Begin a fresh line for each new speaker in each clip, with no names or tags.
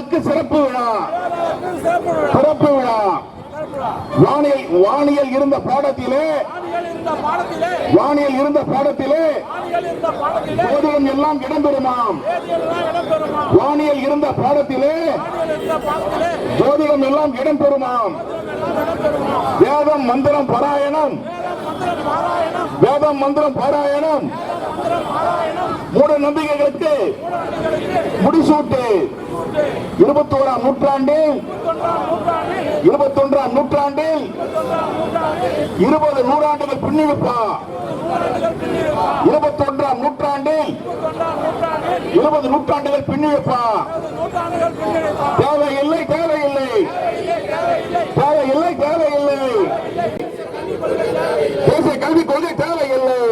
வேதாவுக்கு சிறப்பு விழா. சிறப்பு விழா. வானியல் வானியல் இருந்த பாடத்திலே வானியல் இருந்த பாடத்திலே
இந்த
எல்லாம் இடம்பெறுமாம். வானியல் இருந்த பாடத்திலே
இந்த பாடத்திலே
ஜோதிடம் எல்லாம் இடம்பெறுமாம். வேதம் மந்திரம் பாராயணம். வேதம் மந்திரம் பாராயணம். மூட நம்பிக்கைகளுக்கு முடிசூட்டு. இருபத்தி ஓராம் நூற்றாண்டில் இருபத்தி ஒன்றாம் நூற்றாண்டில் இருபது நூறாண்டுகள் பின்னிருப்பா. இருபத்தி ஒன்றாம் நூற்றாண்டில் இருபது நூற்றாண்டுகள் பின்னிருப்பா. தேவையில்லை தேவையில்லை. தேவையில்லை தேவையில்லை. தேசிய கல்விக் கொள்கை தேவையில்லை.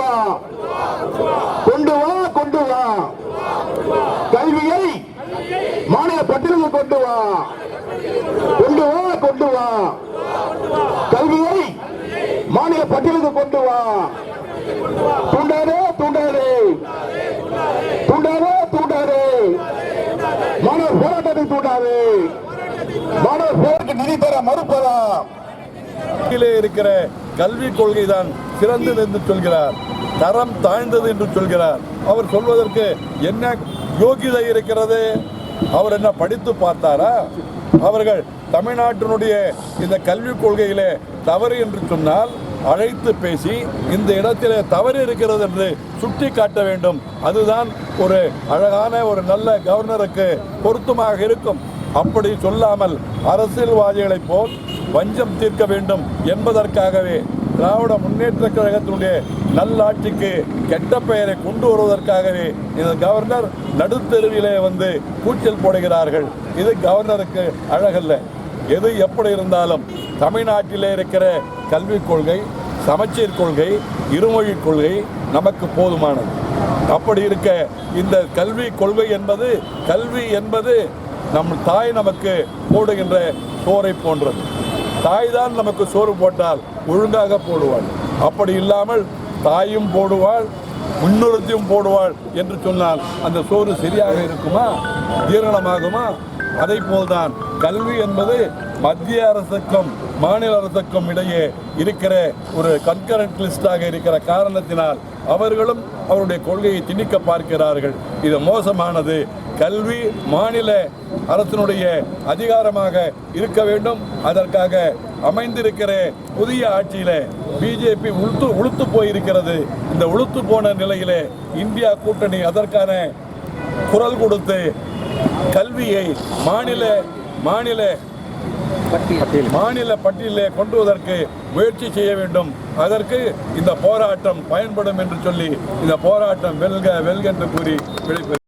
வா. கொண்டு வா கொண்டு வா. கல்வியை மாநில பட்டியலுக்கு கொண்டு வா. கொண்டு வா கொண்டு வா. கல்வியை மாநில பட்டியலுக்கு கொண்டு வா. தூண்டாதே தூண்டாதே. தூண்டாதே தூண்டாதே. மாணவர் போராட்டத்தை தூண்டாதே. மாணவர் போராட்ட நிதி தர மறுப்பதா?
கீழே இருக்கிற கல்விக் கொள்கை தான் சிறந்தது என்று சொல்கிறார். தரம் தாழ்ந்தது என்று சொல்கிறார். அவர் சொல்வதற்கு என்ன யோகிதை இருக்கிறது? அவர் என்ன படித்து பார்த்தாரா? அவர்கள் தமிழ்நாட்டினுடைய இந்த கல்விக் கொள்கையிலே தவறு என்று சொன்னால் அழைத்து பேசி இந்த இடத்திலே தவறு இருக்கிறது என்று சுட்டி காட்ட வேண்டும். அதுதான் ஒரு அழகான ஒரு நல்ல கவர்னருக்கு பொருத்தமாக இருக்கும். அப்படி சொல்லாமல் அரசியல்வாதிகளைப் போல் வஞ்சம் தீர்க்க வேண்டும் என்பதற்காகவே திராவிட முன்னேற்ற கழகத்தினுடைய நல்லாட்சிக்கு கெட்ட பெயரை கொண்டு வருவதற்காகவே இந்த கவர்னர் நடுத்தெருவிலே வந்து கூச்சல் போடுகிறார்கள். இது கவர்னருக்கு அழகல்ல. எது எப்படி இருந்தாலும் தமிழ்நாட்டிலே இருக்கிற கல்விக் கொள்கை சமச்சீர் கொள்கை இருமொழிக் கொள்கை நமக்கு போதுமானது. அப்படி இருக்க இந்த கல்வி கொள்கை என்பது கல்வி என்பது நம் தாய் நமக்கு போடுகின்ற போரை போன்றது. தாய் தான் நமக்கு சோறு போட்டால் ஒழுங்காக போடுவாள். அப்படி இல்லாமல் தாயும் போடுவாள் முன்னுறுத்தியும் போடுவாள் என்று சொன்னால் அந்த சோறு சரியாக இருக்குமா? ஜீரணமாகுமா? அதை போல்தான் கல்வி என்பது மத்திய அரசுக்கும் மாநில அரசுக்கும் இடையே இருக்கிற ஒரு கன்கரண்ட் லிஸ்டாக இருக்கிற காரணத்தினால் அவர்களும் அவருடைய கொள்கையை திணிக்க பார்க்கிறார்கள். இது மோசமானது. கல்வி மாநில அரசினுடைய அதிகாரமாக இருக்க வேண்டும். அதற்காக அமைந்திருக்கிற புதிய ஆட்சியில பிஜேபி உளுத்து உளுத்து போயிருக்கிறது. இந்த உளுத்து போன நிலையிலே இந்தியா கூட்டணி அதற்கான குரல் கொடுத்து கல்வியை மாநில மாநில மாநில பட்டியலே கொண்டு வருவதற்கு முயற்சி செய்ய வேண்டும். அதற்கு இந்த போராட்டம் பயன்படும் என்று சொல்லி இந்த போராட்டம் வெல்க வெல்க என்று கூறி விடைபெறுகிறேன்.